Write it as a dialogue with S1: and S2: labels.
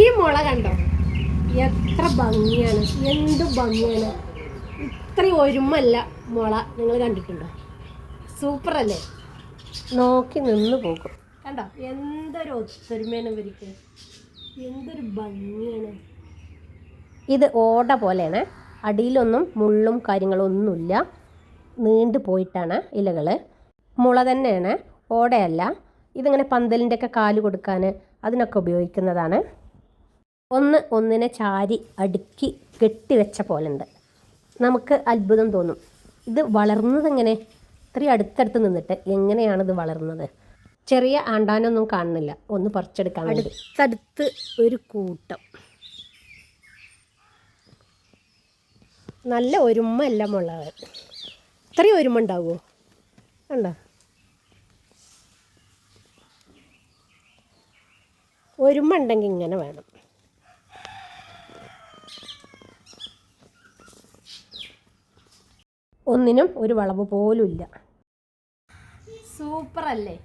S1: ഈ മുള കണ്ടോ? എത്ര ഭംഗിയാണ് എന്ത് ഭംഗിയാണ്. ഇത്രയും ഒരുമല്ല മുള. നിങ്ങൾ കണ്ടിട്ടുണ്ടോ? സൂപ്പർ അല്ലേ നോക്കി നിന്ന് പോകും. കണ്ടോ? എന്തൊരു ഒത്തൊരുമയാണ് ഇവർക്ക്. എന്തൊരു ഭംഗിയാണ്. ഇത് ഓട പോലെയാണ്. അടിയിലൊന്നും മുള്ളും കാര്യങ്ങളും ഒന്നുമില്ല നീണ്ടു പോയിട്ടാണ് ഇലകൾ മുള തന്നെയാണ്. ഓടയല്ല. ഇതിങ്ങനെ പന്തലിന്റെ ഒക്കെ കാൽ കൊടുക്കാൻ അതിനൊക്കെ ഉപയോഗിക്കുന്നതാണ്. ഒന്ന് ഒന്നിനെ ചാരി അടുക്കി കെട്ടിവെച്ച ഉണ്ട് നമുക്ക് അത്ഭുതം തോന്നും. ഇത് വളർന്നത് എങ്ങനെ ഇത്രയും അടുത്തടുത്ത് നിന്നിട്ട് എങ്ങനെയാണ് ഇത് വളർന്നത്? ചെറിയ ആണ്ടാനൊന്നും കാണുന്നില്ല. ഒന്ന് പറിച്ചെടുക്കാൻ അടുത്തടുത്ത് ഒരു കൂട്ടം. നല്ല ഒരുമ എല്ലാം ഉള്ളത് ഇത്രയും ഒരുമ ഉണ്ടാവുമോ കണ്ടോ? ഒരുമ ഉണ്ടെങ്കിൽ ഇങ്ങനെ വേണം. ഒന്നിനും ഒരു വളവ് പോലും ഇല്ല സൂപ്പർ അല്ലേ